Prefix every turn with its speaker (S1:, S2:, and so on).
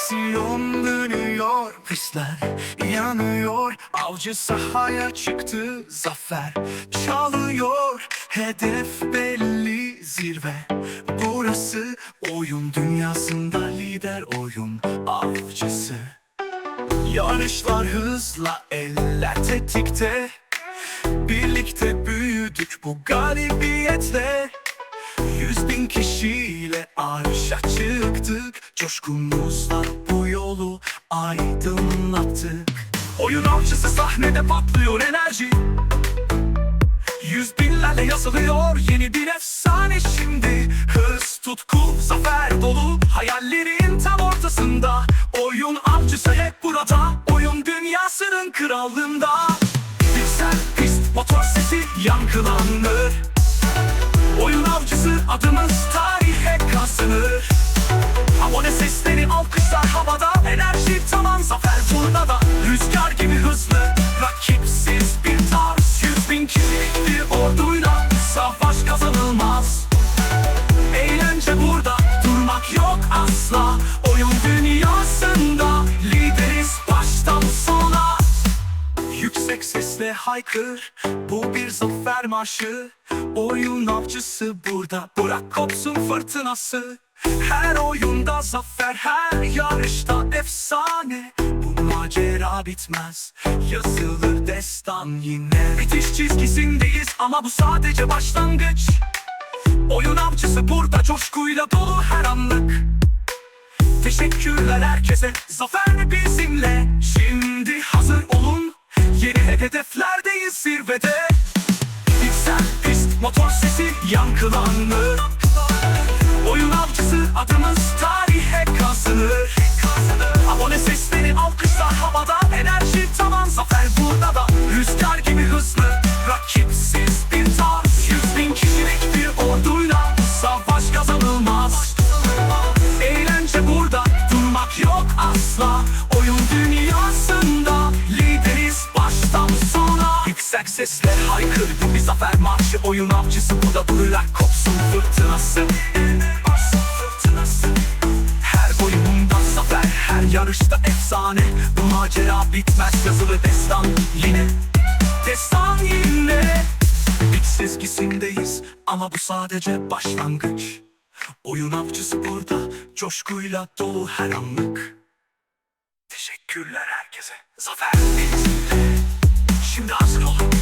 S1: Aksiyon dönüyor Pisler yanıyor. Avcı sahaya çıktı Zafer çalıyor. Hedef belli zirve Burası. Oyun dünyasında lider oyun avcısı. Yarışlar hızla eller tetikte. Birlikte büyüdük bu galibiyetle. Yüz bin kişiyle arşa çıktık Coşkumuzla bu yolu aydınlattık. Oyun avcısı sahnede patlıyor enerji. Yüz binlerle yazılıyor yeni bir efsane şimdi. Hız, tutku, zafer dolu hayallerin tam ortasında. Oyun avcısı hep burada, oyun dünyasının krallığında. Piksel, pist, motor sesi yankılanır. Oyun avcısı adımız tarihe kazanır Abone sesleri alkışlar havada. Enerji tamam zafer da Rüzgar gibi hızlı Rakipsiz bir tarz. Yüz bin kişilik orduyla Savaş kazanılmaz. Eğlence burada Durmak yok asla. Oyun dünyasında Lideriz baştan sona. Yüksek sesle haykır Bu bir zafer marşı. Oyun avcısı burada Bırak kopsun fırtınası Her oyunda zafer Her yarışta efsane. Bu macera bitmez. Yazılır destan yine. Bitiş çizgisindeyiz Ama bu sadece başlangıç. Oyun avcısı burada Coşkuyla dolu her anlık. Teşekkürler herkese Zafer bizimle. Şimdi hazır olun. Yeni hedeflerdeyiz zirvede. Piksel pist motor sesi yankılanır adımız tarihe kazanır Abone sesleri alkışlar havada Enerji tamam zafer burada da. Rüzgar gibi hızlı Rakipsiz bir tarz. Yüz bin kişilik bir orduyla Savaş kazanılmaz. Eğlence burada durmak yok asla. Oyun dünyasında lideriz baştan sona. Yüksek sesle haykır bu bir zafer marşı. Oyun avcısı bu da dururlar kopsun fırtınası Kopsun fırtınası yarışta efsane. Bu macera bitmez yazılı destan yine. Destan yine. Bit sezgisindeyiz ama bu sadece başlangıç. Oyun avcısı burada Coşkuyla dolu her anlık. Teşekkürler herkese. Zafer bizimle Şimdi hazır olun